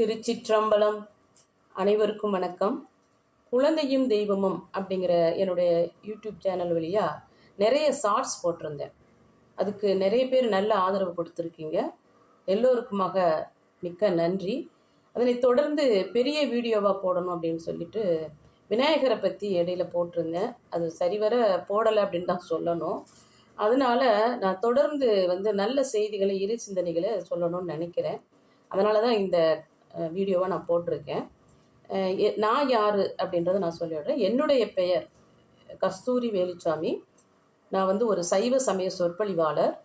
திருச்சிற்றம்பலம். அனைவருக்கும் வணக்கம். குழந்தையும் தெய்வமும் அப்படிங்கிற என்னுடைய யூடியூப் சேனல் வழியாக நிறைய ஷார்ட்ஸ் போட்டிருந்தேன். அதுக்கு நிறைய பேர் நல்ல ஆதரவு கொடுத்துருக்கீங்க. எல்லோருக்குமாக மிக்க நன்றி. அதனை தொடர்ந்து பெரிய வீடியோவாக போடணும் அப்படின்னு சொல்லிட்டு விநாயகரை பற்றி இடையில போட்டிருந்தேன். அது சரிவர போடலை அப்படின்னு தான் சொல்லணும். அதனால நான் தொடர்ந்து வந்து நல்ல செய்திகளை இரு சிந்தனைகளை சொல்லணும்னு நினைக்கிறேன். அதனால தான் இந்த வீடியோவை நான் போட்டிருக்கேன். எ- நான் யார் அப்படின்றத நான் சொல்லிடுறேன். என்னுடைய பெயர் கஸ்தூரி வேலுச்சாமி. நான் வந்து ஒரு சைவ சமய சொற்பொழிவாளர்.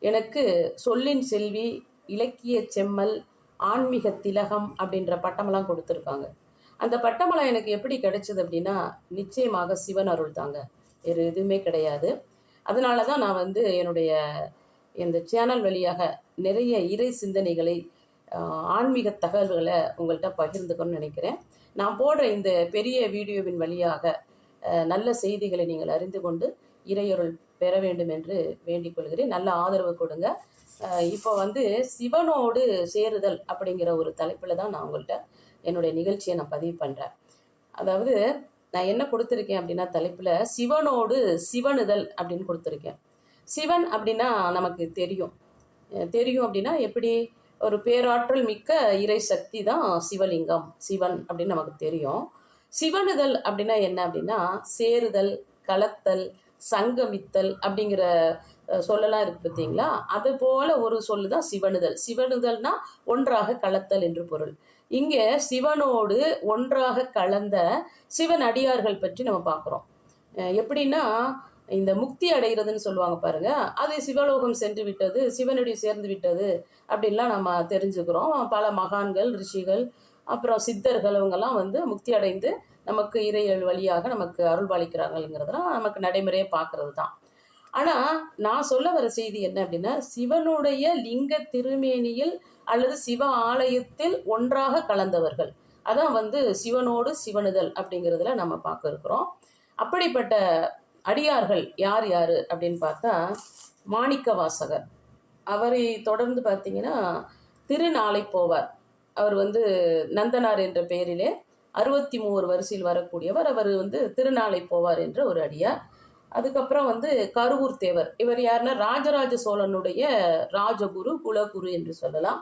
எனக்கு சொல்லின் செல்வி இலக்கிய செம்மல் ஆன்மீக திலகம் அப்படின்ற பட்டமெல்லாம் கொடுத்துருக்காங்க. அந்த பட்டமெல்லாம் எனக்கு எப்படி கிடைச்சது அப்படின்னா நிச்சயமாக சிவன் அருள் தாங்க. வேறு எதுவுமே கிடையாது. அதனால தான் நான் வந்து என்னுடைய இந்த சேனல் வழியாக நிறைய இறை சிந்தனைகளை ஆன்மீக தகவல்களை உங்கள்கிட்ட பகிர்ந்துக்கணும்னு நினைக்கிறேன். நான் போடுற இந்த பெரிய வீடியோவின் வழியாக நல்ல செய்திகளை நீங்கள் அறிந்து கொண்டு இறையொருள் பெற வேண்டும் என்று வேண்டிக் கொள்கிறேன். நல்ல ஆதரவு கொடுங்க. இப்போ வந்து சிவனோடு சேருதல் அப்படிங்கிற ஒரு தலைப்பில் தான் நான் உங்கள்கிட்ட என்னுடைய நிகழ்ச்சியை நான் பதிவு பண்ணுறேன் அதாவது நான் என்ன கொடுத்துருக்கேன் அப்படின்னா தலைப்பில் சிவனோடு சிவனுதல் அப்படின்னு கொடுத்துருக்கேன். சிவன் அப்படின்னா நமக்கு தெரியும். தெரியும் அப்படின்னா எப்படி? ஒரு பேராற்றல் மிக்க இறை சக்தி தான் சிவலிங்கம் சிவன் அப்படின்னு நமக்கு தெரியும். சிவனுதல் அப்படின்னா என்ன அப்படின்னா சேருதல் கலத்தல் சங்கமித்தல் அப்படிங்கிற சொல்லலாம் இருக்கு பார்த்தீங்களா? அது போல ஒரு சொல்லு தான் சிவனுதல். சிவனுதல்னா ஒன்றாக கலத்தல் என்று பொருள். இங்கே சிவனோடு ஒன்றாக கலந்த சிவன் அடியார்கள் பற்றி நம்ம பார்க்குறோம். எப்படின்னா இந்த முக்தி அடைகிறதுன்னு சொல்லுவாங்க பாருங்க அது சிவலோகம் சென்று விட்டது சிவனடி சேர்ந்து விட்டது அப்படின்லாம் நம்ம தெரிஞ்சுக்கிறோம். பல மகான்கள் ரிஷிகள் அப்புறம் சித்தர்கள் அவங்கெல்லாம் வந்து முக்தி அடைந்து நமக்கு இறையல் வழியாக நமக்கு அருள்பாலிக்கிறாங்கங்கிறதெல்லாம் நமக்கு நடைமுறையை பார்க்கறது தான் ஆனால் நான் சொல்ல வர செய்தி என்ன அப்படின்னா சிவனுடைய லிங்க திருமேனியில் அல்லது சிவ ஆலயத்தில் ஒன்றாக கலந்தவர்கள். அதான் வந்து சிவனோடு சிவனுதல் அப்படிங்கிறதுல நம்ம பார்க்க இருக்கிறோம். அப்படிப்பட்ட அடியார்கள் யார் யார் அப்படின்னு பார்த்தா மாணிக்க வாசகர் அவரை தொடர்ந்து பார்த்தீங்கன்னா திருநாளை போவார். அவர் வந்து நந்தனார் என்ற பெயரிலே அறுபத்தி மூவர் வரிசையில் வரக்கூடியவர். அவர் வந்து திருநாளை போவார் என்ற ஒரு அடியார். அதுக்கப்புறம் வந்து கருவூர் தேவர். இவர் யாருன்னா ராஜராஜ சோழனுடைய ராஜகுரு குலகுரு என்று சொல்லலாம்.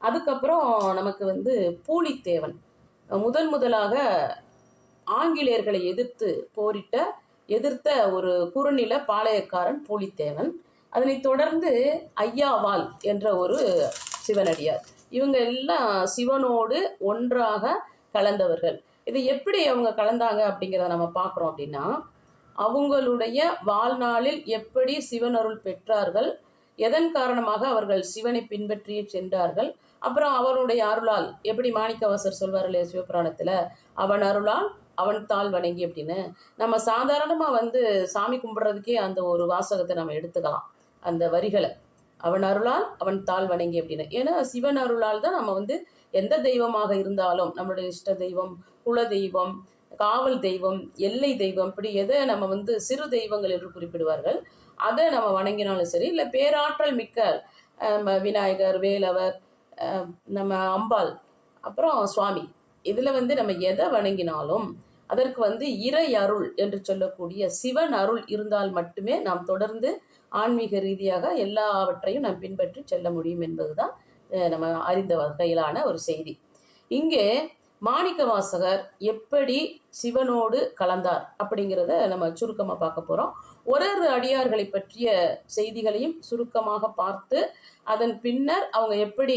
அதுக்கப்புறம் நமக்கு வந்து பூலித்தேவன். முதன் முதலாக ஆங்கிலேயர்களை எதிர்த்து போரிட்ட எதிர்த்த ஒரு குறுநில பாளையக்காரன் பூலித்தேவன். அதனைத் தொடர்ந்து ஐயாவால் என்ற ஒரு சிவனடியார். இவங்க எல்லாம் சிவனோடு ஒன்றாக கலந்தவர்கள். இது எப்படி அவங்க கலந்தாங்க அப்படிங்கிறத நம்ம பார்க்குறோம் அப்படின்னா அவங்களுடைய வாழ்நாளில் எப்படி சிவனருள் பெற்றார்கள் எதன் காரணமாக அவர்கள் சிவனை பின்பற்றி சென்றார்கள் அப்புறம் அவருடைய அருளால் எப்படி மாணிக்கவாசர் சொல்வார் இல்லையா சிவபுராணத்தில்? அவன் அருளால் அவன் தாள் வணங்கி அப்படின்னு நம்ம சாதாரணமாக வந்து சாமி கும்பிட்றதுக்கே அந்த ஒரு வாசகத்தை நம்ம எடுத்துக்கலாம். அந்த வரிகளை. அவன் அருளால் அவன் தாள் வணங்கி அப்படின்னு. ஏன்னா சிவன் அருளால் தான் நம்ம வந்து எந்த தெய்வமாக இருந்தாலும் நம்மளுடைய இஷ்ட தெய்வம் குல தெய்வம் காவல் தெய்வம் எல்லை தெய்வம் இப்படி எதை நம்ம வந்து சிறு தெய்வங்கள் என்று குறிப்பிடுவார்கள் அதை நம்ம வணங்கினாலும் சரி இல்லை பேராற்றல் மிக்க நம்ம விநாயகர் வேலவர் நம்ம அம்பாள் அப்புறம் சுவாமி. இதில் வந்து நம்ம எதை வணங்கினாலும் அதற்கு வந்து இறை அருள் என்று சொல்லக்கூடிய சிவன் அருள் இருந்தால் மட்டுமே நாம் தொடர்ந்து ஆன்மீக ரீதியாக எல்லாவற்றையும் நாம் பின்பற்றி செல்ல முடியும் என்பதுதான் நம்ம அறிந்த வகையிலான ஒரு செய்தி. இங்கே மாணிக்க வாசகர் எப்படி சிவனோடு கலந்தார் அப்படிங்கிறத நம்ம சுருக்கமாக பார்க்க போகிறோம் ஒரு ஒரு அடியார்களை பற்றிய செய்திகளையும் சுருக்கமாக பார்த்து அதன் பின்னர் அவங்க எப்படி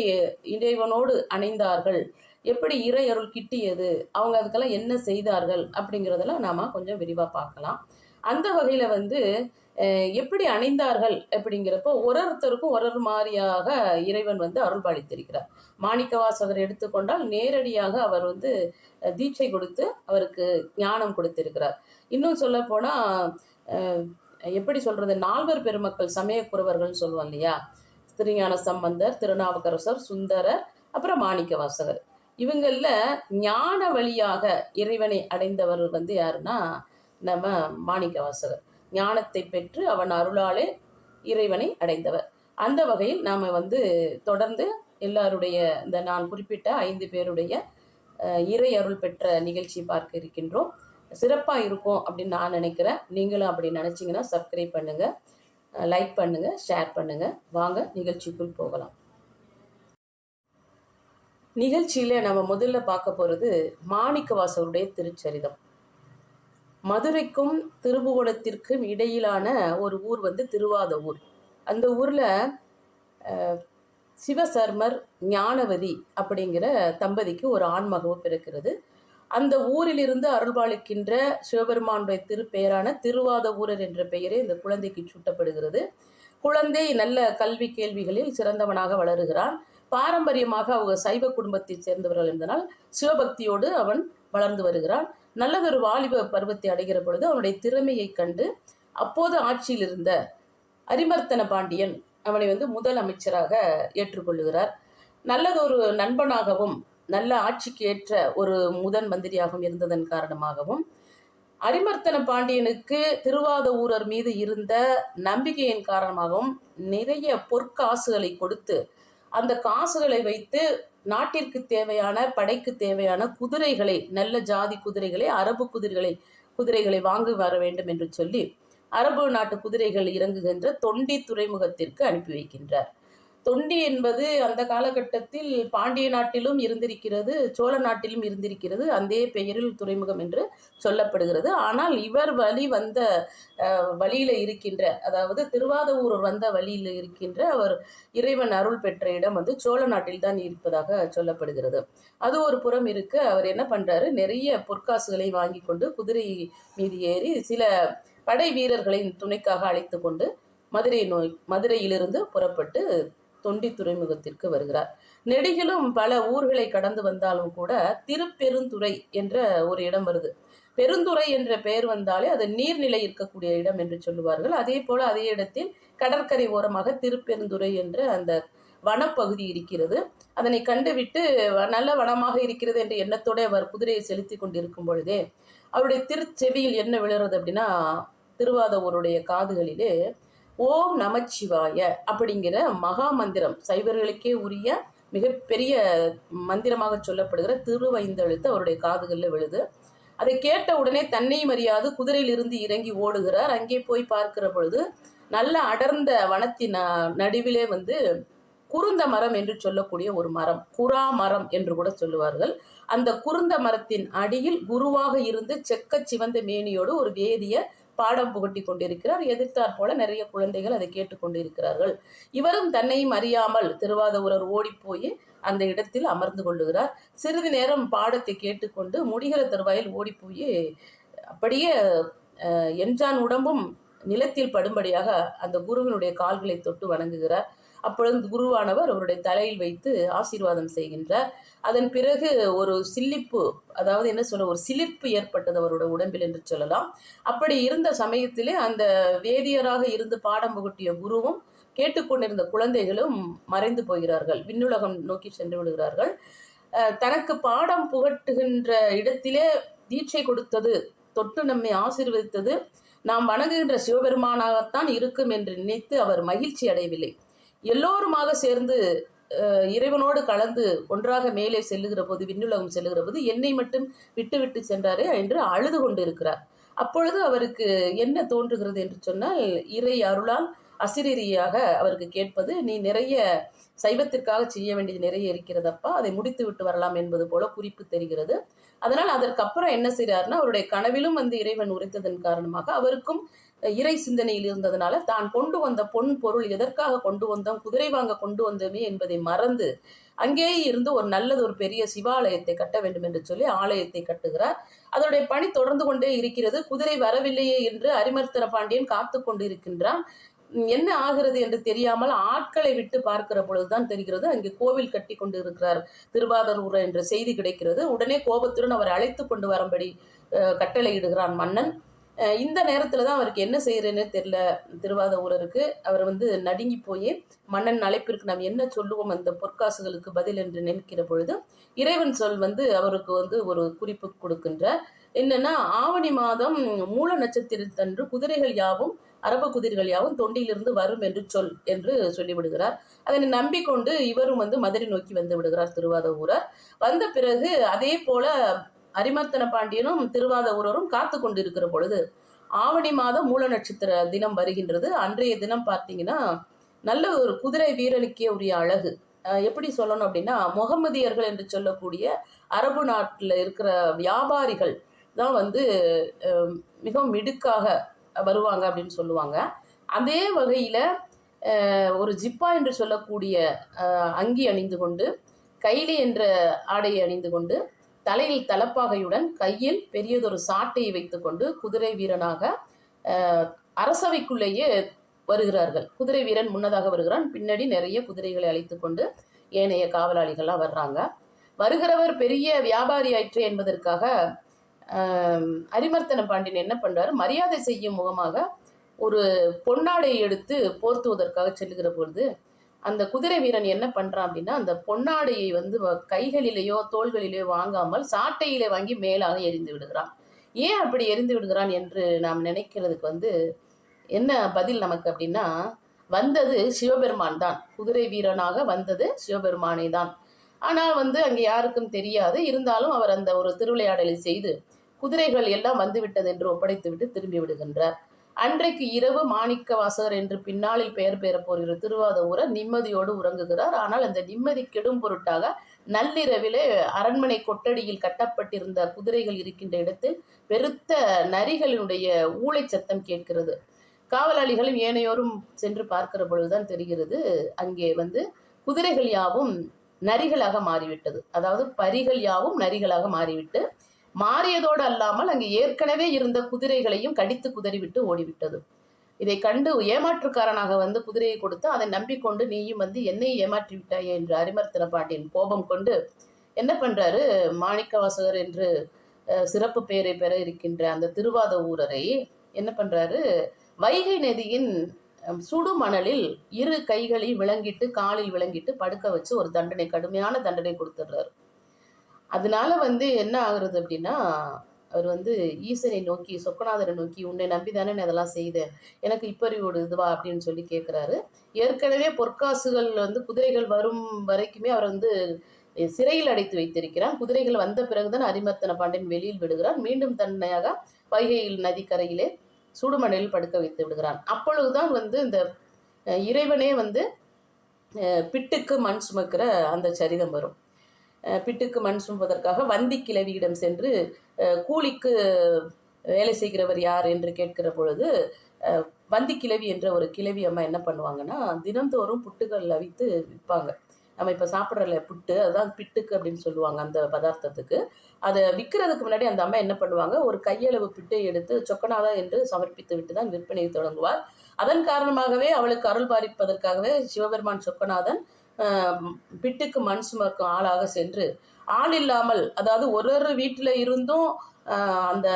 இறைவனோடு அணைந்தார்கள் எப்படி இறை அருள் கிட்டியது? அவங்க அதுக்கெல்லாம் என்ன செய்தார்கள்? அப்படிங்கிறதெல்லாம் நாம கொஞ்சம் விரிவாக பார்க்கலாம். அந்த வகையில் வந்து எப்படி அணிந்தார்கள் அப்படிங்கிறப்போ ஒரு ஒருத்தருக்கும் ஒரு ஒரு மாதிரியாக இறைவன் வந்து அருள் பாலித்திருக்கிறார் மாணிக்கவாசகர் எடுத்துக்கொண்டால் நேரடியாக அவர் வந்து தீட்சை கொடுத்து அவருக்கு ஞானம் கொடுத்திருக்கிறார். இன்னும் சொல்ல எப்படி சொல்றது? நால்வர் பெருமக்கள் சமயக்குறவர்கள்னு சொல்லுவோம் இல்லையா? திருஞான சம்பந்தர் திருநாவுக்கரசர் சுந்தரர் அப்புறம் மாணிக்கவாசகர். இவங்களில் ஞான வழியாக இறைவனை அடைந்தவர் வந்து யாருன்னா நம்ம மாணிக்கவாசகர். ஞானத்தை பெற்று அவன் அருளாலே இறைவனை அடைந்தவர். அந்த வகையில் நாம் வந்து தொடர்ந்து எல்லாருடைய இந்த நான் குறிப்பிட்ட ஐந்து பேருடைய இறை அருள் பெற்ற நிகழ்ச்சி பார்க்க இருக்கின்றோம். சிறப்பாக இருக்கும் அப்படின்னு நான் நினைக்கிறேன். நீங்களும் அப்படி நினச்சிங்கன்னா சப்ஸ்கிரைப் பண்ணுங்கள் லைக் பண்ணுங்கள் ஷேர் பண்ணுங்கள் வாங்க நிகழ்ச்சிக்குள் போகலாம். நிகழ்ச்சியில் நம்ம முதல்ல பார்க்க போகிறது மாணிக்கவாசருடைய திருச்சரிதம். மதுரைக்கும் திருபுவனத்திற்கும் இடையிலான ஒரு ஊர் வந்து திருவாத ஊர் அந்த ஊரில் சிவசர்மர் ஞானவதி அப்படிங்கிற தம்பதிக்கு ஒரு ஆண்மகவு பிறக்கிறது. அந்த ஊரிலிருந்து அருள்பாலிக்கின்ற சிவபெருமானுடைய திருப்பெயரான திருவாத ஊரர் என்ற பெயரே இந்த குழந்தைக்கு சூட்டப்படுகிறது. குழந்தை நல்ல கல்வி கேள்விகளில் சிறந்தவனாக வளருகிறான். பாரம்பரியமாக அவங்க சைவ குடும்பத்தை சேர்ந்தவர்கள் என்பதனால் சிவபக்தியோடு அவன் வளர்ந்து வருகிறான். நல்லதொரு வாலிப பருவத்தை அடைகிற பொழுது அவனுடைய திறமையை கண்டு அப்போது ஆட்சியில் இருந்த அரிமர்த்தன பாண்டியன் அவனை வந்து முதல் அமைச்சராக ஏற்றுக்கொள்ளுகிறார். நல்லதொரு நண்பனாகவும் நல்ல ஆட்சிக்கு ஏற்ற ஒரு முதன் மந்திரியாகவும் இருந்ததன் காரணமாகவும் அரிமர்த்தன பாண்டியனுக்கு திருவாத ஊரர் மீது இருந்த நம்பிக்கையின் காரணமாகவும் நிறைய பொற்காசுகளை கொடுத்து அந்த காசுகளை வைத்து நாட்டிற்கு தேவையான படைக்கு தேவையான குதிரைகளை நல்ல ஜாதி குதிரைகளை அரபு குதிரைகளை குதிரைகளை வாங்கி வர வேண்டும் என்று சொல்லி அரபு நாட்டு குதிரைகள் இறங்குகின்ற தொண்டி துறைமுகத்திற்கு அனுப்பி வைக்கின்றார். தொண்டி என்பது அந்த காலகட்டத்தில் பாண்டிய நாட்டிலும் இருந்திருக்கிறது சோழ நாட்டிலும் இருந்திருக்கிறது. அதே பெயரில் துறைமுகம் என்று சொல்லப்படுகிறது. ஆனால் இவர் வழி வந்த வழியில் இருக்கின்ற அதாவது திருவாதவூர் வந்த வழியில் இருக்கின்ற அவர் இறைவன் அருள் பெற்ற இடம் வந்து சோழ நாட்டில் தான் இருப்பதாக சொல்லப்படுகிறது. அது ஒரு புறம் இருக்க. அவர் என்ன பண்ணுறாரு நிறைய பொற்காசுகளை வாங்கி கொண்டு குதிரை மீது ஏறி சில படை வீரர்களின் துணைக்காக அழைத்து கொண்டு மதுரை நோய் மதுரையிலிருந்து புறப்பட்டு தொண்டி துறைமுகத்திற்கு வருகிறார். நெடுகிலும் பல ஊர்களை கடந்து வந்தாலும் கூட திருப்பெருந்துறை என்ற ஒரு இடம் வருது. பெருந்துறை என்ற பெயர் வந்தாலே அது நீர்நிலை இருக்கக்கூடிய இடம் என்று சொல்லுவார்கள். அதே போல அதே இடத்தில் கடற்கரை ஓரமாக திருப்பெருந்துறை என்ற அந்த வனப்பகுதி இருக்கிறது. அதனை கண்டுவிட்டு வ- நல்ல வனமாக இருக்கிறது என்ற எண்ணத்தோடு அவர் குதிரையை செலுத்தி கொண்டிருக்கும் பொழுதே அவருடைய திருச்செவியில் என்ன விழுறது அப்படின்னா திருவாதவருடைய காதுகளிலே ஓம் நமச்சிவாய அப்படிங்கிற மகா மந்திரம் சைவர்களுக்கே உரிய மிகப்பெரிய மந்திரமாக சொல்லப்படுகிற திருவைந்தெழுத்து அவருடைய காதுகளில் விழுது. அதை கேட்ட உடனே தன்னை மறியாது குதிரையிலிருந்து இறங்கி ஓடுகிறார். அங்கே போய் பார்க்கிற பொழுது நல்ல அடர்ந்த வனத்தின் நடுவிலே வந்து குருந்த மரம் என்று சொல்லக்கூடிய ஒரு மரம் குரா மரம் என்று கூட சொல்லுவார்கள். அந்த குருந்த மரத்தின் அடியில் குருவாக இருந்து செக்க சிவந்த மேனியோடு ஒரு வேதிய பாடம் புகட்டி கொண்டிருக்கிறார். எதிர்த்தாற் போல நிறைய குழந்தைகள் அதை கேட்டுக்கொண்டிருக்கிறார்கள் இவரும் தன்னையும் அறியாமல் திருவாதூரர் ஓடிப்போய் அந்த இடத்தில் அமர்ந்து கொள்ளுகிறார். சிறிது நேரம் பாடத்தை கேட்டுக்கொண்டு முடிகிற தருவாயில் ஓடிப்போய் அப்படியே அஹ், என்ஜான் உடம்பும் நிலத்தில் படும்படியாக அந்த குருவினுடைய கால்களை தொட்டு வணங்குகிறார். அப்பொழுது குருவானவர் அவருடைய தலையில் வைத்து ஆசீர்வாதம் செய்கின்றார். அதன் பிறகு ஒரு சில்லிப்பு அதாவது என்ன சொல்ல ஒரு சிலிர்ப்பு ஏற்பட்டது அவருடைய உடம்பில் என்று சொல்லலாம். அப்படி இருந்த சமயத்திலே அந்த வேதியராக இருந்து பாடம் புகட்டிய குருவும் கேட்டுக்கொண்டிருந்த குழந்தைகளும் மறைந்து போகிறார்கள். விண்ணுலகம் நோக்கி சென்று விடுகிறார்கள். தனக்கு பாடம் புகட்டுகின்ற இடத்திலே தீட்சை கொடுத்தது தொட்டு நம்மை ஆசீர்வதித்தது நாம் வணங்குகின்ற சிவபெருமானாகத்தான் இருக்கும் என்று நினைத்து அவர் மகிழ்ச்சி அடையவில்லை. எல்லோருமாக சேர்ந்து இறைவனோடு கலந்து ஒன்றாக மேலே செல்லுகிற போது விண்ணுலகம் செல்லுகிற போது என்னை மட்டும் விட்டுவிட்டு சென்றாரே என்று அழுது கொண்டிருக்கிறார். அப்பொழுது அவருக்கு என்ன தோன்றுகிறது என்று சொன்னால் இறை அருளால் அசிரீரியாக அவருக்கு கேட்பது நீ நிறைய சைவத்திற்காக செய்ய வேண்டியது நிறைய இருக்கிறதப்பா அதை முடித்து விட்டு வரலாம் என்பது போல குறிப்பு தெரிகிறது. அதனால் அதற்கப்புறம் என்ன செய்கிறாருன்னா அவருடைய கனவிலும் வந்து இறைவன் உரைத்ததன் காரணமாக அவருக்கும் இறை சிந்தனையில் இருந்ததுனால தான் கொண்டு வந்த பொன் பொருள் எதற்காக கொண்டு வந்தோம் குதிரை வாங்க கொண்டு வந்தோமே என்பதை மறந்து அங்கேயே இருந்து ஒரு நல்லது ஒரு பெரிய சிவாலயத்தை கட்ட வேண்டும் என்று சொல்லி ஆலயத்தை கட்டுகிறார். அதனுடைய பணி தொடர்ந்து கொண்டே இருக்கிறது. குதிரை வரவில்லையே என்று அரிமர்த்தன பாண்டியன் காத்து கொண்டு இருக்கின்றான் என்ன ஆகிறது என்று தெரியாமல் ஆட்களை விட்டு பார்க்கிற பொழுதுதான் தெரிகிறது. அங்கே கோவில் கட்டி கொண்டு இருக்கிறார் திருவாதூர் என்ற செய்தி கிடைக்கிறது. உடனே கோபத்துடன் அவர் அழைத்து கொண்டு வரும்படி கட்டளையிடுகிறான் மன்னன். இந்த நேரத்தில் தான் அவருக்கு என்ன செய்யறேன்னு தெரியல திருவாத ஊரருக்கு. அவர் வந்து நடுங்கி போய் மன்னன் அழைப்பிற்கு நாம் என்ன சொல்லுவோம் அந்த பொற்காசுகளுக்கு பதில் என்று நினைக்கிற பொழுது இறைவன் சொல் வந்து அவருக்கு வந்து ஒரு குறிப்பு கொடுக்கின்றார். என்னன்னா ஆவணி மாதம் மூல நட்சத்திரத்தன்று குதிரைகள் யாவும் அரப குதிரைகள் யாவும் தொண்டியிலிருந்து வரும் என்று சொல் என்று சொல்லிவிடுகிறார். அதனை நம்பிக்கொண்டு இவரும் வந்து மதுரை நோக்கி வந்து விடுகிறார் திருவாத ஊரர். வந்த பிறகு அதே போல அரிமர்த்தன பாண்டியனும் திருவாத ஊரரும் காத்து கொண்டிருக்கிற பொழுது ஆவணி மாதம் மூல நட்சத்திர தினம் வருகின்றது. அன்றைய தினம் பார்த்தீங்கன்னா நல்ல ஒரு குதிரை வீரனுக்கே உரிய அழகு. எப்படி சொல்லணும் அப்படின்னா முகமதியர்கள் என்று சொல்லக்கூடிய அரபு நாட்டில் இருக்கிற வியாபாரிகள் தான் வந்து மிகவும் மிடுக்காக வருவாங்க அப்படின்னு சொல்லுவாங்க. அதே வகையில் ஒரு ஜிப்பா என்று சொல்லக்கூடிய அங்கி அணிந்து கொண்டு கைலி என்ற ஆடையை அணிந்து கொண்டு தலையில் தலப்பாகையுடன் கையில் பெரியதொரு சாட்டையை வைத்துக்கொண்டு குதிரை வீரனாக அரசவைக்குள்ளேயே வருகிறார்கள். குதிரை வீரன் முன்னதாக வருகிறான். பின்னாடி நிறைய குதிரைகளை அழைத்து கொண்டு ஏனைய காவலாளிகள்லாம் வர்றாங்க. வருகிறவர் பெரிய வியாபாரி ஆயிற்று என்பதற்காக அரிமர்த்தன பாண்டியன் என்ன பண்றாரு? மரியாதை செய்யும் முகமாக ஒரு பொன்னாடை எடுத்து போர்த்துவதற்காக செல்லுகிற பொழுது அந்த குதிரை வீரன் என்ன பண்றான் அப்படின்னா அந்த பொன்னாடையை வந்து வ- கைகளிலேயோ தோள்களிலேயோ வாங்காமல் சாட்டையிலே வாங்கி மேலாக எரிந்து விடுகிறான். ஏன் அப்படி எரிந்து விடுகிறான் என்று நாம் நினைக்கிறதுக்கு வந்து என்ன பதில் நமக்கு அப்படின்னா வந்தது சிவபெருமான் தான். குதிரை வீரனாக வந்தது சிவபெருமானே தான். ஆனால் வந்து அங்கே யாருக்கும் தெரியாது. இருந்தாலும் அவர் அந்த ஒரு திருவிளையாடலை செய்து குதிரைகள் எல்லாம் வந்துவிட்டது என்று ஒப்படைத்துவிட்டு திரும்பி விடுகின்றார். அன்றைக்கு இரவு மாணிக்க வாசகர் என்று பின்னாளில் பெயர் பெறப்போகிற திருவாத ஊரர் நிம்மதியோடு உறங்குகிறார். ஆனால் அந்த நிம்மதி கெடும் பொருட்டாக நள்ளிரவிலே அரண்மனை கொட்டடியில் கட்டப்பட்டிருந்த குதிரைகள் இருக்கின்ற இடத்தில் பெருத்த நரிகளினுடைய ஊளை சத்தம் கேட்கிறது. காவலாளிகளும் ஏனையோரும் சென்று பார்க்கிற பொழுதுதான் தெரிகிறது அங்கே வந்து குதிரைகள் யாவும் நரிகளாக மாறிவிட்டது. அதாவது பரிகள் யாவும் நரிகளாக மாறிவிட்டு மாறியதோடு அல்லாமல் அங்கு ஏற்கனவே இருந்த குதிரைகளையும் கடித்து குதறிவிட்டு ஓடிவிட்டது. இதை கண்டு ஏமாற்றுக்காரனாக வந்து குதிரையை கொடுத்து அதை நம்பிக்கொண்டு நீயும் வந்து என்னை ஏமாற்றி விட்டாயே என்று அரிமர்த்தன பாண்டியன் கோபம் கொண்டு என்ன பண்றாரு? மாணிக்கவாசகர் என்று சிறப்பு பெயரை பெற இருக்கின்ற அந்த திருவாத ஊரரை என்ன பண்றாரு? வைகை நதியின் சுடு மணலில் இரு கைகளில் விளங்கிட்டு காலில் விளங்கிட்டு படுக்க வச்சு ஒரு தண்டனை கடுமையான தண்டனை கொடுத்துடுறாரு. அதனால வந்து என்ன ஆகுறது அப்படின்னா அவர் வந்து ஈசனை நோக்கி சொக்கநாதரை நோக்கி உன்னை நம்பி தானே நான் இதெல்லாம் செய்தேன். எனக்கு இப்பறிவோடு இதுவா அப்படின்னு சொல்லி கேட்குறாரு ஏற்கனவே பொற்காசுகள் வந்து குதிரைகள் வரும் வரைக்குமே அவர் வந்து சிறையில் அடைத்து வைத்திருக்கிறார் குதிரைகள் வந்த பிறகுதான் அரிமர்த்தன பாண்டியன் வெளியில் விடுகிறான். மீண்டும் தன்னையாக வைகையில் நதிக்கரையிலே சுடுமணலில் படுக்க வைத்து விடுகிறான். அப்பொழுதுதான் வந்து இந்த இறைவனே வந்து பிட்டுக்கு மண் சுமக்கிற அந்த சரிதம் வரும். பிட்டுக்கு மண் சுமப்பதற்காக வந்தி கிழவியிடம் சென்று கூலிக்கு வேலை செய்கிறவர் யார் என்று கேட்கிற பொழுது வந்தி கிழவி என்ற ஒரு கிழவி அம்மா என்ன பண்ணுவாங்கன்னா தினந்தோறும் புட்டுகள் அவித்து விற்பாங்க. நம்ம இப்போ சாப்பிட்றல புட்டு அதுதான் பிட்டுக்கு அப்படின்னு சொல்லுவாங்க அந்த பதார்த்தத்துக்கு. அதை விற்கிறதுக்கு முன்னாடி அந்த அம்மா என்ன பண்ணுவாங்க ஒரு கையளவு பிட்டை எடுத்து சொக்கனாதா என்று சமர்ப்பித்து விட்டு தான் விற்பனையை தொடங்குவார் அதன் காரணமாகவே அவளுக்கு அருள் பாரிப்பதற்காகவே சிவபெருமான் சொக்கநாதன் பிட்டுக்கு மண் சுமக்கும் ஆளாக சென்று ஆள் இல்லாமல் அதாவது ஒரு ஒரு வீட்டில் இருந்தும் அந்த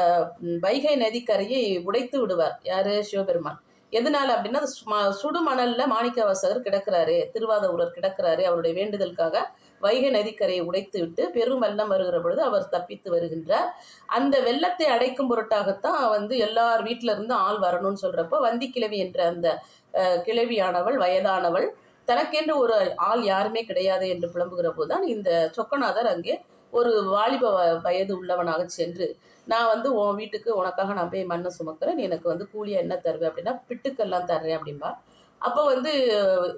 வைகை நதிக்கரையை உடைத்து விடுவார். யாரு? சிவபெருமான். எதனால அப்படின்னா அது சும- சுடுமணல்ல மாணிக்கவாசகர் கிடக்கிறாரு திருவாதவுரர் கிடக்கிறாரு அவருடைய வேண்டுதலுக்காக வைகை நதிக்கரையை உடைத்து விட்டு பெரும் வெள்ளம் வருகிற பொழுது அவர் தப்பித்து வருகின்றார். அந்த வெள்ளத்தை அடைக்கும் பொருட்டாகத்தான் வந்து எல்லார் வீட்டில இருந்து ஆள் வரணும்னு சொல்றப்போ வந்தி கிழவி என்ற அந்த கிழவியானவள் வயதானவள் தனக்கென்று ஒரு ஆள் யாருமே கிடையாது என்று புலம்புகிற போதுதான் இந்த சொக்கநாதர் அங்கே ஒரு வாலிப வ- வயது உள்ளவனாக சென்று நான் வந்து உன் வீட்டுக்கு உனக்காக நான் போய் மண்ணை சுமக்கிறேன் எனக்கு வந்து கூலியா என்ன தருவேன் அப்படின்னா பிட்டுக்கெல்லாம் தர்றேன் அப்படின்பா அப்போ வந்து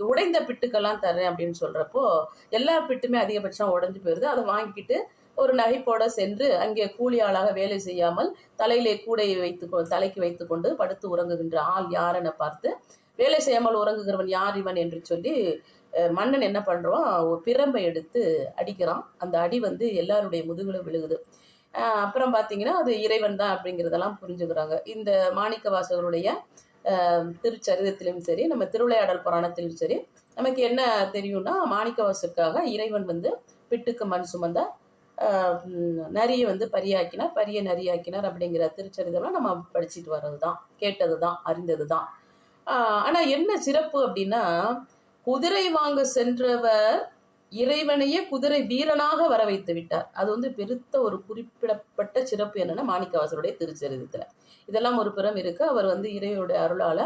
உடைந்த பிட்டுக்கெல்லாம் தர்றேன் அப்படின்னு சொல்றப்போ எல்லா பிட்டுமே அதிகபட்சம் உடஞ்சு போயிருது. அதை வாங்கிக்கிட்டு ஒரு நகைப்போட சென்று அங்கே கூலி ஆளாக வேலை செய்யாமல் தலையிலே கூடையை வைத்து தலைக்கு வைத்துக்கொண்டு படுத்து உறங்குகின்ற ஆள் யாரென பார்த்து வேலை செய்யாமல் உறங்குகிறவன் யார் இவன் என்று சொல்லி மன்னன் என்ன பண்ணுறான் பிரம்பை எடுத்து அடிக்கிறான். அந்த அடி வந்து எல்லாருடைய முதுகுல விழுகுது. அப்புறம் பார்த்தீங்கன்னா அது இறைவன் தான் அப்படிங்கிறதெல்லாம் புரிஞ்சுக்கிறாங்க. இந்த மாணிக்க வாசகருடைய திருச்சரிதத்திலும் சரி நம்ம திருவிளையாடல் புராணத்திலும் சரி நமக்கு என்ன தெரியும்னா மாணிக்கவாசருக்காக இறைவன் வந்து பிட்டுக்கு மண் சுமந்த நரியை வந்து பரியாக்கினார். பரிய நரியாக்கினார் அப்படிங்கிற திருச்சரிதம்லாம் நம்ம படிச்சுட்டு வர்றது தான் கேட்டது தான் அறிந்தது தான் ஆனால் என்ன சிறப்பு அப்படின்னா குதிரை வாங்க சென்றவர் இறைவனையே குதிரை வீரனாக வர வைத்து விட்டார். அது வந்து பெருத்த ஒரு குறிப்பிடப்பட்ட சிறப்பு என்னன்னா மாணிக்கவாசருடைய திருச்சரிதத்துல. இதெல்லாம் ஒரு புறம் இருக்கு. அவர் வந்து இறையோடைய அருளால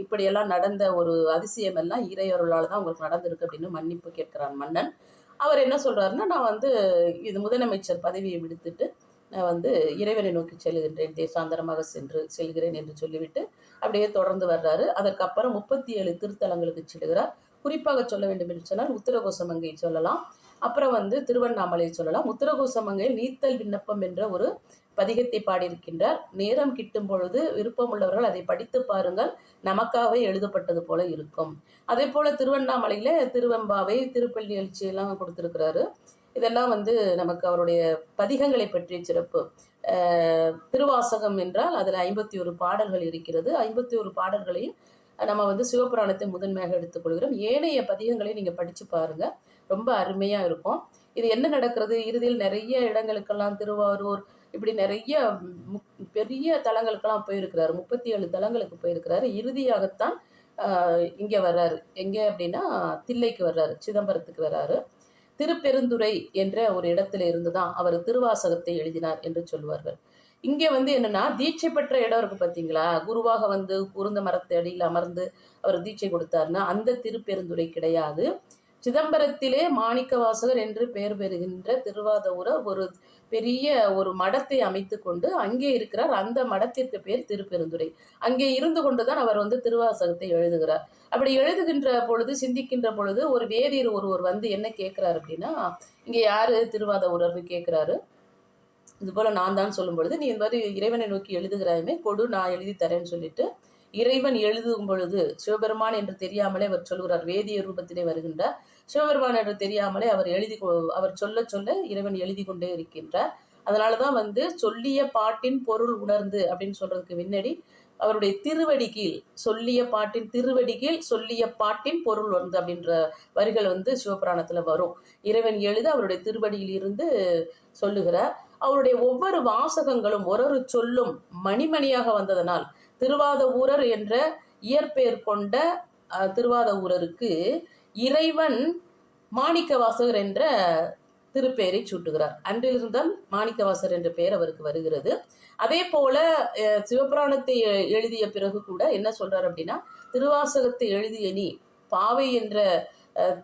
இப்படியெல்லாம் நடந்த ஒரு அதிசயம் எல்லாம் இறை தான் உங்களுக்கு நடந்திருக்கு அப்படின்னு மன்னிப்பு கேட்கிறான் மன்னன். அவர் என்ன சொல்றாருன்னா நான் வந்து இது முதலமைச்சர் பதவியை விடுத்துட்டு நான் வந்து இறைவனை நோக்கி செல்கின்றேன் தேசாந்தரமாக சென்று செல்கிறேன் என்று சொல்லிவிட்டு அப்படியே தொடர்ந்து வர்றாரு. அதற்கப்புறம் முப்பத்தி ஏழு திருத்தலங்களுக்கு செல்கிறார். குறிப்பாக சொல்ல வேண்டும் என்று சொன்னால் உத்தரகோசமங்கை சொல்லலாம். அப்புறம் வந்து திருவண்ணாமலை சொல்லலாம். உத்தரகோசமங்கையில் நீத்தல் விண்ணப்பம் என்ற ஒரு பதிகத்தை பாடியிருக்கின்றார். நேரம் கிட்டும் பொழுது விருப்பமுள்ளவர்கள் அதை படித்து பாருங்கள். நமக்காகவே எழுதப்பட்டது போல இருக்கும். அதே போல திருவண்ணாமலையில திருவெம்பாவை திருப்பள்ளி எழுச்சி எல்லாம் கொடுத்திருக்கிறாரு. இதெல்லாம் வந்து நமக்கு அவருடைய பதிகங்களை பற்றிய சிறப்பு. திருவாசகம் என்றால் அதில் ஐம்பத்தி ஒரு பாடல்கள் இருக்கிறது. ஐம்பத்தி ஒரு பாடல்களையும் நம்ம வந்து சிவபுராணத்தை முதன்மையாக எடுத்துக்கொள்கிறோம். ஏனைய பதிகங்களையும் நீங்கள் படித்து பாருங்க. ரொம்ப அருமையாக இருக்கும். இது என்ன நடக்கிறது? இறுதியில் நிறைய இடங்களுக்கெல்லாம் திருவாரூர் இப்படி நிறைய பெரிய தலங்களுக்கெல்லாம் போயிருக்கிறாரு. முப்பத்தி ஏழு தலங்களுக்கு போயிருக்கிறாரு. இறுதியாகத்தான் இங்கே வர்றாரு. எங்கே அப்படின்னா தில்லைக்கு வர்றாரு. சிதம்பரத்துக்கு வர்றாரு. திருப்பெருந்துறை என்ற ஒரு இடத்துல இருந்து தான் அவர் திருவாசகத்தை எழுதினார் என்று சொல்வார்கள். இங்கே வந்து என்னன்னா தீட்சை பெற்ற இடம் இருக்கு பார்த்தீங்களா? குருவாக வந்து குருந்த மரத்தை அடியில் அமர்ந்து அவர் தீட்சை கொடுத்தாருன்னா அந்த திருப்பெருந்துறை கிடையாது. சிதம்பரத்திலே மாணிக்கவாசகர் என்று பெயர் பெறுகின்ற திருவாதூரர் ஒரு பெரிய ஒரு மடத்தை அமைத்து கொண்டு அங்கே இருக்கிறார். அந்த மடத்திற்கு பேர் திருப்பெருந்துறை. அங்கே இருந்து கொண்டுதான் அவர் வந்து திருவாசகத்தை எழுதுகிறார். அப்படி எழுதுகின்ற பொழுது சிந்திக்கின்ற பொழுது ஒரு வேதியர் ஒருவர் வந்து என்ன கேட்கிறார் அப்படின்னா இங்கே யாரு திருவாதவூரர்னு கேட்கிறாரு. இது போல நான் தான் சொல்லும் பொழுது நீ இந்த மாதிரி இறைவனை நோக்கி எழுதுகிறாயுமே கொடு நான் எழுதி தரேன்னு சொல்லிட்டு இறைவன் எழுதும் பொழுது சிவபெருமான் என்று தெரியாமலே அவர் சொல்கிறார் வேதிய ரூபத்திலே வருகின்றார் சிவபெருமான் என்று தெரியாமலே அவர் எழுதி கொ- அவர் சொல்ல சொல்ல இறைவன் எழுதி கொண்டே இருக்கின்றார். அதனால தான் வந்து சொல்லிய பாட்டின் பொருள் உணர்ந்து அப்படின்னு சொல்றதுக்கு முன்னாடி அவருடைய திருவடி கீழ் சொல்லிய பாட்டின் திருவடி கீழ் சொல்லிய பாட்டின் பொருள் உணர்ந்து அப்படின்ற வரிகள் வந்து சிவபுராணத்துல வரும். இறைவன் எழுத அவருடைய திருவடியில் இருந்து சொல்லுகிறார். அவருடைய ஒவ்வொரு வாசகங்களும் ஒரு ஒரு சொல்லும் மணிமணியாக வந்ததனால் திருவாத ஊரர் என்ற இயற்பெயர் கொண்ட திருவாத ஊரருக்கு இறைவன் மாணிக்கவாசகர் என்ற திருப்பெயரை சூட்டுகிறார். அன்றிலிருந்தால் மாணிக்கவாசர் என்ற பெயர் அவருக்கு வருகிறது. அதே போல சிவபுராணத்தை எ- எழுதிய பிறகு கூட என்ன சொல்றார் அப்படின்னா திருவாசகத்தை எழுதிய நீ பாவை என்ற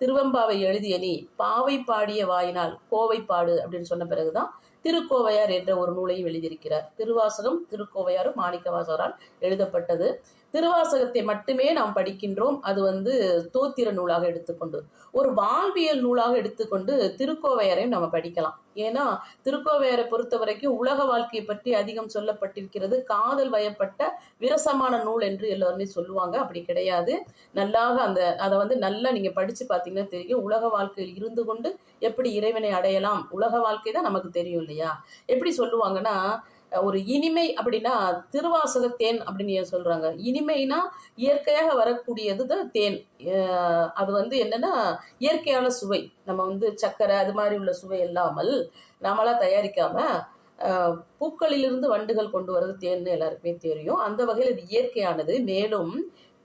திருவம்பாவை எழுதிய நீ பாவை பாடிய வாயினால் கோவை பாடு அப்படின்னு சொன்ன பிறகுதான் திருக்கோவையார் என்ற ஒரு நூலையும் எழுதியிருக்கிறார். திருவாசகம் திருக்கோவையாரும் மாணிக்கவாசகரால் எழுதப்பட்டது. திருவாசகத்தை மட்டுமே நாம் படிக்கின்றோம். அது வந்து தோத்திர நூலாக எடுத்துக்கொண்டு ஒரு வாழ்வியல் நூலாக எடுத்துக்கொண்டு திருக்கோவையரையும் நம்ம படிக்கலாம். ஏன்னா திருக்கோவையரை பொறுத்த வரைக்கும் உலக வாழ்க்கையை பற்றி அதிகம் சொல்லப்பட்டிருக்கிறது. காதல் வயப்பட்ட விரசமான நூல் என்று எல்லோருமே சொல்லுவாங்க. அப்படி கிடையாது. நல்லாக அந்த அதை வந்து நல்லா நீங்கள் படித்து பார்த்தீங்கன்னா தெரியும். உலக வாழ்க்கையில் இருந்து கொண்டு எப்படி இறைவனை அடையலாம்? உலக வாழ்க்கை தான் நமக்கு தெரியும் இல்லையா? எப்படி சொல்லுவாங்கன்னா ஒரு இனிமை அப்படின்னா திருவாசக தேன் அப்படின்னு ஏன் சொல்றாங்க? இனிமைனா இயற்கையாக வரக்கூடியது தான் தேன். அது வந்து என்னன்னா இயற்கையான சுவை. நம்ம வந்து சர்க்கரை அது மாதிரி உள்ள சுவை இல்லாமல் நாமளாக தயாரிக்காம பூக்களிலிருந்து வண்டுகள் கொண்டு வர்றது தேன்னு எல்லாருக்குமே தெரியும். அந்த வகையில் இது இயற்கையானது. மேலும்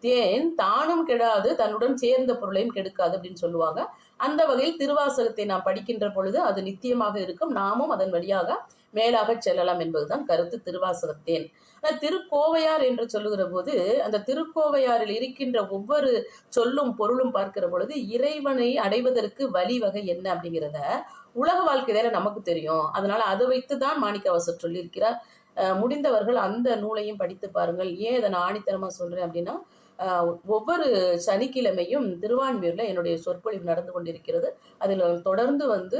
தேன் தானும் கெடாது தன்னுடன் சேர்ந்த பொருளையும் கெடுக்காது அப்படின்னு சொல்லுவாங்க. அந்த வகையில் திருவாசகத்தை நாம் படிக்கின்ற பொழுது அது நித்தியமாக இருக்கும். நாமும் அதன் வழியாக மேலாக செல்லலாம் என்பதுதான் கருத்து திருவாசகத்தேன். திருக்கோவையார் என்று சொல்லுகிற போது அந்த திருக்கோவையாரில் இருக்கின்ற ஒவ்வொரு சொல்லும் பொருளும் பார்க்கிற பொழுது இறைவனை அடைவதற்கு வழிவகை என்ன அப்படிங்கிறத உலக வாழ்க்கை வேற நமக்கு தெரியும். அதனால அதை வைத்து தான் மாணிக்கவாசர் சொல்லியிருக்கிறார். முடிந்தவர்கள் அந்த நூலையும் படித்து பாருங்கள். ஏன் இதை நான் ஆணித்தரமா சொல்றேன் அப்படின்னா ஒவ்வொரு சனிக்கிழமையும் திருவான்மியூர்ல என்னுடைய சொற்பொழிவு நடந்து கொண்டிருக்கிறது. அதில் தொடர்ந்து வந்து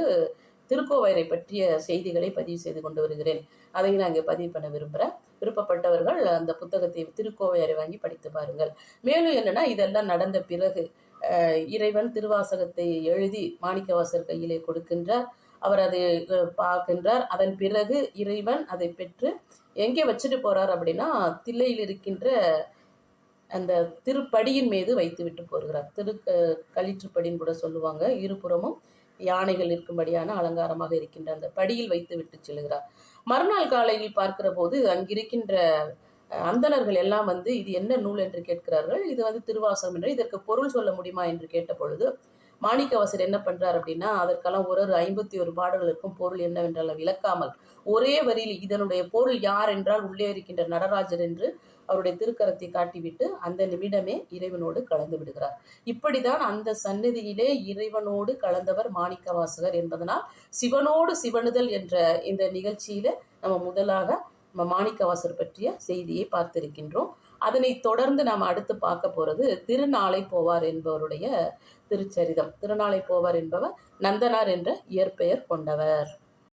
திருக்கோவையரை பற்றிய செய்திகளை பதிவு செய்து கொண்டு வருகிறேன். அதை நான் இங்கே பதிவு பண்ண விரும்புகிறேன் விருப்பப்பட்டவர்கள் அந்த புத்தகத்தை திருக்கோவையரை வாங்கி படித்து பாருங்கள். மேலும் என்னன்னா இதெல்லாம் நடந்த பிறகு இறைவன் திருவாசகத்தை எழுதி மாணிக்கவாசர் கையிலே கொடுக்கின்றார் அவர் அதை பார்க்கின்றார். அதன் பிறகு இறைவன் அதை பெற்று எங்கே வச்சுட்டு போறார் அப்படின்னா தில்லையில் இருக்கின்ற அந்த திருப்படியின் மீது வைத்து விட்டு போகிறார். திரு க- களிற்றுப்படின்னு கூட சொல்லுவாங்க. இருபுறமும் யானைகள் இருக்கும்படியான அலங்காரமாக இருக்கின்ற அந்த படியில் வைத்து விட்டு செல்கிறார். மறுநாள் காலையில் பார்க்கிற போது அங்கிருக்கின்ற அந்தணர்கள் எல்லாம் வந்து இது என்ன நூல் என்று கேட்கிறார்கள்? இது வந்து திருவாசகம் என்று. இதற்கு பொருள் சொல்ல முடியுமா? என்று கேட்ட பொழுது மாணிக்கவாசர் என்ன பண்றார் அப்படின்னா அதற்கெல்லாம் ஒரு ஒரு ஐம்பத்தி ஒரு பாடல்களுக்கும் பொருள் என்னவென்றால் விளக்காமல் ஒரே வரியில் இதனுடைய பொருள் யார் என்றால் உள்ளே இருக்கின்ற நடராஜர் என்று அவருடைய திருக்கரத்தை காட்டிவிட்டு அந்த நிமிடமே இறைவனோடு கலந்து விடுகிறார். இப்படிதான் அந்த சந்நிதியிலே இறைவனோடு கலந்தவர் மாணிக்கவாசகர் என்பதனால் சிவனோடு சிவனுதல் என்ற இந்த நிகழ்ச்சியில நம்ம முதலாக நம்ம மாணிக்கவாசர் பற்றிய செய்தியை பார்த்திருக்கின்றோம். அதனைத் தொடர்ந்து நாம் அடுத்து பார்க்க போறது திருநாளை போவார் என்பவருடைய திருச்சரிதம். திருநாளை போவார் என்பவர் நந்தனார் என்ற இயற்பெயர் கொண்டவர்.